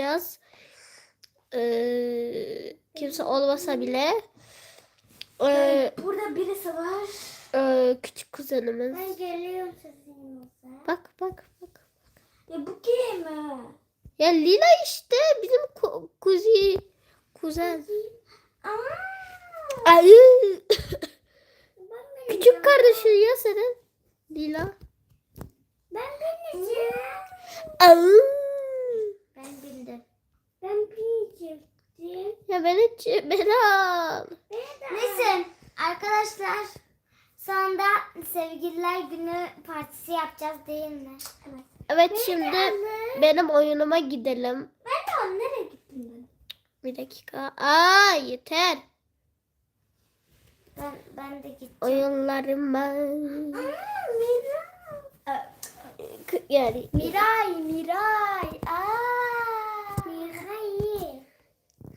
yapacağız. Ee, kimse olmasa bile ee, Burada birisi var. ee, küçük kuzenimiz. Ben geliyorum sizinle. Bak bak bak. Ya bu kim? Ya Lila işte bizim ku- kuzi kuzen. Aa, Ay, ben küçük kardeşin ya senin. Lila. Ben bileceğim. Ay. Ben bileceğim. Ya beni beni al. Neyse arkadaşlar sonunda sevgililer günü partisi yapacağız değil mi? Evet. Evet şimdi benim oyunuma gidelim. Ben de nereye gittim ben? Bir dakika. Aa yeter. Ben, ben de gittim. Oyunlarıma. Aa, Miray. Yani Miray, Miray. Aa. Miray.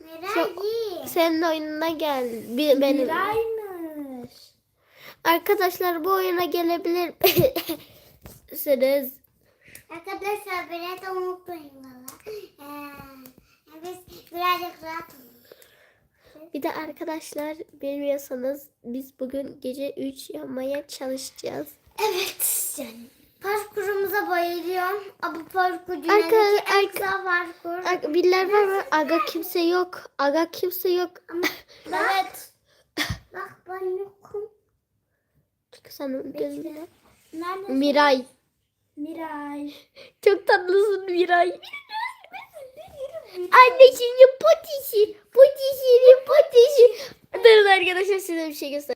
Miray. Senin oyununa gel. Bir, benim. Miraymış. Arkadaşlar bu oyuna gelebilir misiniz? Arkadaşlar beni de unutmayın valla. Ee, biz birazcık rahat. Bir de arkadaşlar bilmiyorsanız biz bugün gece 3 yapmaya çalışacağız. Evet. Parkurumuza bayılıyorum. Bu parkur Arka- dünyadaki en arka- güzel parkur. Ar- Birileri var mı? Aga kimse yok. Aga kimse yok. Ama evet. Bak ben yokum. Çünkü sen gözünde. Nerede? Miray. Miray. Çok tatlısın Miray. Annesinin potisi. Potisinin potisi. Durun arkadaşlar size bir şey göster.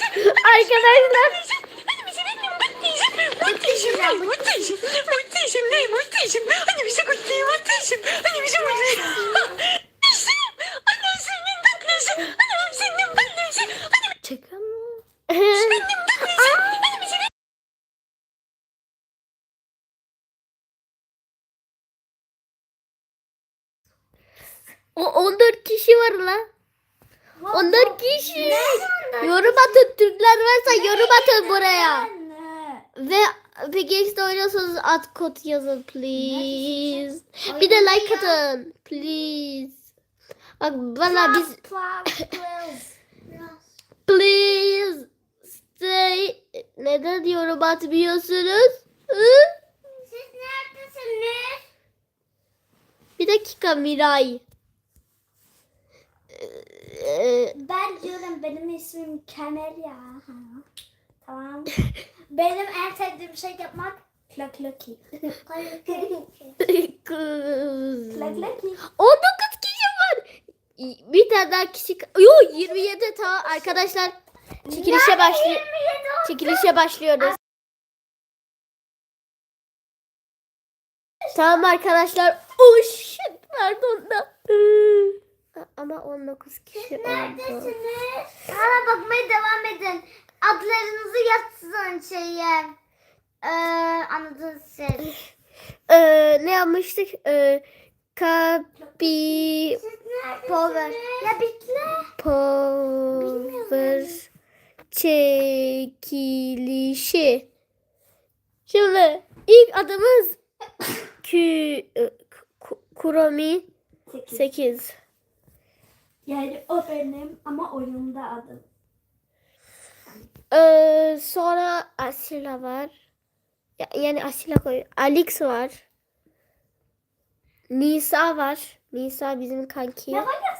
Arkadaşlar Muhteşem ne muhteşem muhteşem ne muhteşem hani bize kutlayın muhteşem hani bize muhteşem anne senin tatlısın anne senin tatlısın hani Çıkın. senin tatlısın hani bize o 14 kişi var la. 14 kişi. Yorum atın Türkler varsa yorum atın buraya. Ve PGX'de oynuyorsanız at kod yazın please. Bir de like atın please. Bak valla biz please stay. Neden yorum atmıyorsunuz? Hı? Siz neredesiniz? Bir dakika Miray. Ben diyorum benim ismim Kemal ya. Ha. Tamam. benim en sevdiğim şey yapmak Klak kız. Klak Lucky. 19 kişi var. Bir tane daha kişi. Yo 27 tamam arkadaşlar. Çekilişe başlıyor. Çekilişe başlıyoruz. Tamam arkadaşlar. Oh shit pardon da. Ama 19 kişi oldu. Neredesiniz? Hala bakmaya devam edin. Adlarınızı yazın şeye. Ee, anladınız siz. Ee, ne yapmıştık? Ee, kapi? Power. Ya bekle. power çekilişi. Şimdi ilk adımız Kü, Ku- Kuromi 8. Yani o benim ama oyunda adım. Ee, sonra Asila var. Ya- Yani Asila koy. Alex var. Nisa var. Nisa bizim kanki. Ne var ya?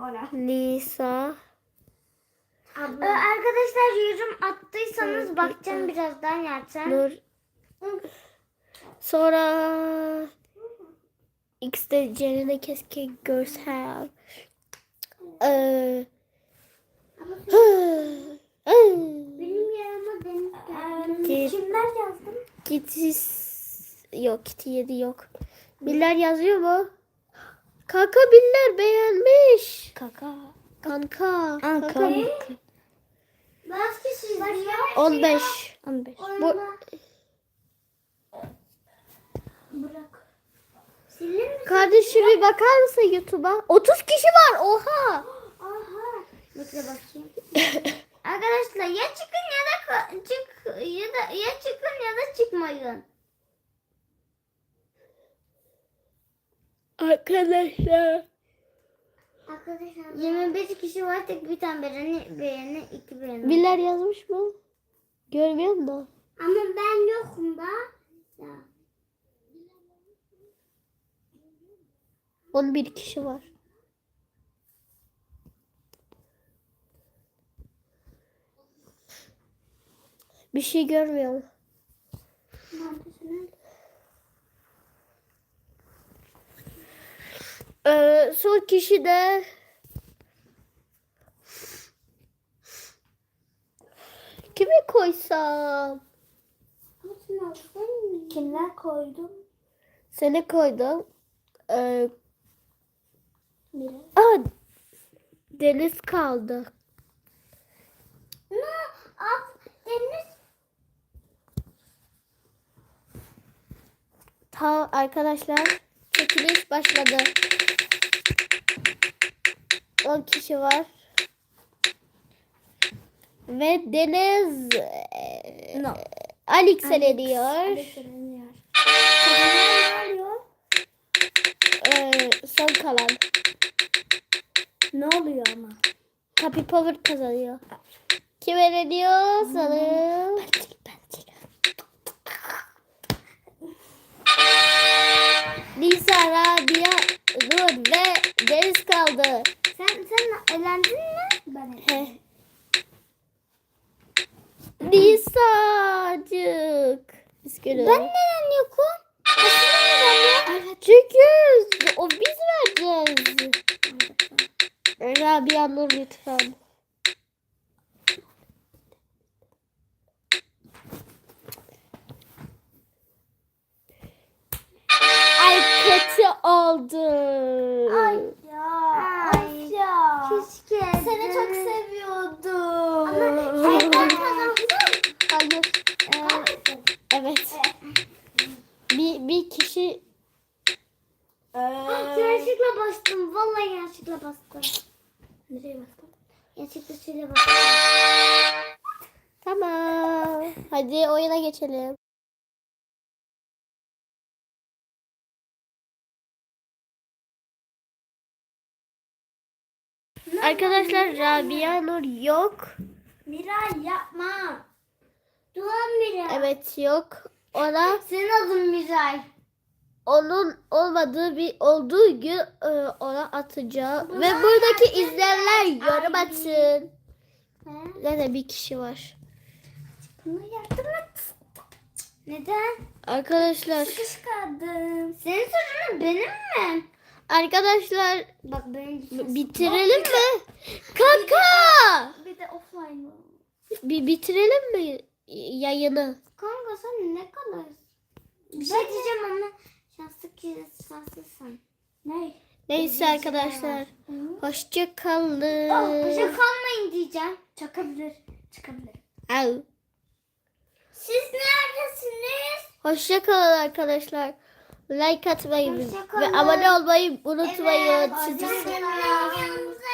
Ora. Nisa. Ee, arkadaşlar yorum attıysanız bakacağım birazdan gerçekten. Nur. Sonra X'de Ceren'e keşke görsem. Ee, Benim yanıma deniz Git. Kimler yazdı? Kitis yok Kitty 7 yok. Biller yazıyor mu? Kanka Biller beğenmiş. Kaka. Kanka. Kanka. Kişi izliyor? 15. 15. Bu, kardeşim bir bakar mısın YouTube'a? 30 kişi var. Oha. Aha. Bekle bakayım. Arkadaşlar ya çıkın ya da çık ya da ya çıkın ya da çıkmayın. Arkadaşlar. Arkadaşlar 25 kişi var tek bir tane beğeni beğeni iki beğeni. Biller yazmış mı? Görmüyorum da. Ama ben yokum da. Ya. 11 kişi var. Bir şey görmüyorum. Ee, son kişi de kimi koysam? Kimler koydum? Seni koydum. Aa, Deniz kaldı. Ne? Af, Deniz. Ta arkadaşlar çekiliş başladı. 10 kişi var. Ve Deniz e, No. Alex. Kazanıyor ne oluyor? Ee, son kalan. Ne oluyor ama? Happy Power kazanıyor. Kim eleniyor sanırım? Nisa, Rabia, Nur ve Deniz kaldı. Sen sen elendin mi? Ben elendim. Nisa'cık. Üzgünüm. Ben neden yokum? Evet. Çünkü o biz vereceğiz. Rabia Nur lütfen. Ay kötü oldu. Ay ya. Ay ya. Keşke. Hadi oyuna geçelim. Arkadaşlar Rabia Nur yok. Miray yapma. Duan Miray. Evet yok. Ona Senin adın Miray. onun olmadığı bir olduğu gün e, ona atacağım. Ve buradaki izleyenler yorum atsın. Zaten bir kişi var. Buna yardım et. Neden? Arkadaşlar Sıkışkadım. Senin sorunun benim mi? arkadaşlar Bak benim bitirelim mi? Kanka! Bir de offline. Bir bitirelim mi yayını? Kanka sen ne kadar... Bir şey diyeceğim ama şanslı ki şanslısın. Ne? Neyse arkadaşlar. Hoşça kalın. Oh, paşa kalmayın diyeceğim. Çakabilir. Çıkabilir. Au. Siz neredesiniz? Hoşça kalın arkadaşlar. Like atmayı Hoşça ve kalın. abone olmayı unutmayın. Evet, Sizi hoşça kalın. Yanımıza